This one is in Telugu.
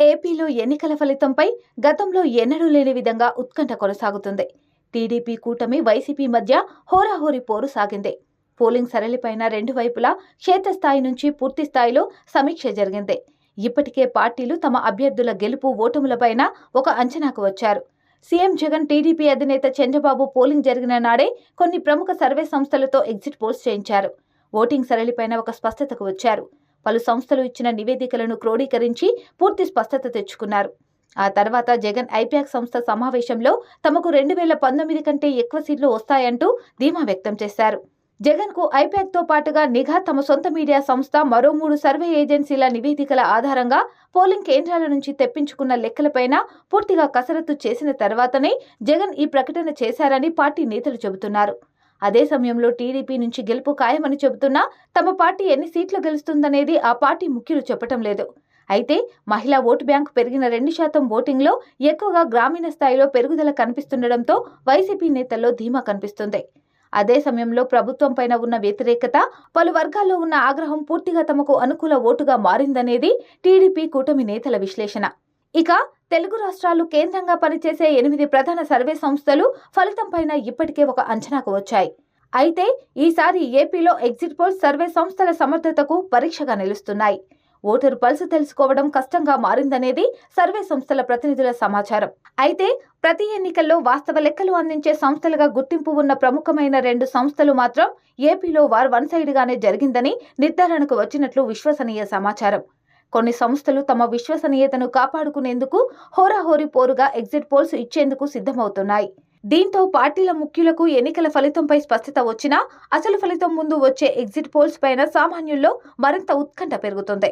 ఏపీలో ఎన్నికల ఫలితంపై గతంలో ఎన్నడూ లేని విధంగా ఉత్కంఠ కొనసాగుతుంది. టీడీపీ కూటమి వైసీపీ మధ్య హోరాహోరీ పోరు సాగింది. పోలింగ్ సరళిపైన రెండు వైపులా క్షేత్రస్థాయి నుంచి పూర్తి స్థాయిలో సమీక్ష జరిగింది. ఇప్పటికే పార్టీలు తమ అభ్యర్థుల గెలుపు ఓటములపైన ఒక అంచనాకు వచ్చారు. సీఎం జగన్ టీడీపీ అధినేత చంద్రబాబు పోలింగ్ జరిగిన నాడే కొన్ని ప్రముఖ సర్వే సంస్థలతో ఎగ్జిట్ పోల్స్ చేయించారు. ఓటింగ్ సరళిపైన ఒక స్పష్టతకు వచ్చారు. పలు సంస్థలు ఇచ్చిన నివేదికలను క్రోడీకరించి పూర్తి స్పష్టత తెచ్చుకున్నారు. ఆ తర్వాత జగన్ ఐపాక్ సంస్థ సమావేశంలో తమకు రెండు వేల పంతొమ్మిది కంటే ఎక్కువ సీట్లు వస్తాయంటూ ధీమా వ్యక్తం చేశారు. జగన్కు ఐపాక్తో పాటుగా నిఘా తమ సొంత మీడియా సంస్థ మరో మూడు సర్వే ఏజెన్సీల నివేదికల ఆధారంగా పోలింగ్ కేంద్రాల నుంచి తెప్పించుకున్న లెక్కలపైన పూర్తిగా కసరత్తు చేసిన తర్వాతనే జగన్ ఈ ప్రకటన చేశారని పార్టీ నేతలు చెబుతున్నారు. అదే సమయంలో టీడీపీ నుంచి గెలుపు ఖాయమని చెబుతున్నా తమ పార్టీ ఎన్ని సీట్లు గెలుస్తుందనేది ఆ పార్టీ ముఖ్యులు చెప్పటం లేదు. అయితే మహిళా ఓటు బ్యాంకు పెరిగిన రెండు శాతం ఓటింగ్లో ఎక్కువగా గ్రామీణ స్థాయిలో పెరుగుదల కనిపిస్తుండటంతో వైసీపీ నేతల్లో ధీమా కనిపిస్తుంది. అదే సమయంలో ప్రభుత్వం పైన ఉన్న వ్యతిరేకత పలు వర్గాల్లో ఉన్న ఆగ్రహం పూర్తిగా తమకు అనుకూల ఓటుగా మారిందనేది టీడీపీ కూటమి నేతల విశ్లేషణ. ఇక తెలుగు రాష్ట్రాలు కేంద్రంగా పనిచేసే ఎనిమిది ప్రధాన సర్వే సంస్థలు ఫలితంపైన ఇప్పటికే ఒక అంచనాకు వచ్చాయి. అయితే ఈసారి ఏపీలో ఎగ్జిట్ పోల్ సర్వే సంస్థల సమర్థతకు పరీక్షగా నిలుస్తున్నాయి. ఓటరు పల్స్ తెలుసుకోవడం కష్టంగా మారిందనేది సర్వే సంస్థల ప్రతినిధుల సమాచారం. అయితే ప్రతి ఎన్నికల్లో వాస్తవ లెక్కలు అందించే సంస్థలుగా గుర్తింపు ఉన్న ప్రముఖమైన రెండు సంస్థలు మాత్రం ఏపీలో వార్ వన్ సైడ్గానే జరిగిందని నిర్ధారణకు వచ్చినట్లు విశ్వసనీయ సమాచారం. కొన్ని సంస్థలు తమ విశ్వసనీయతను కాపాడుకునేందుకు హోరాహోరీ పోరుగా ఎగ్జిట్ పోల్స్ ఇచ్చేందుకు సిద్ధమవుతున్నాయి. దీంతో పార్టీల ముఖ్యులకు ఎన్నికల ఫలితంపై స్పష్టత వచ్చినా అసలు ఫలితం ముందు వచ్చే ఎగ్జిట్ పోల్స్ పైన సామాన్యుల్లో మరింత ఉత్కంఠ పెరుగుతుంది.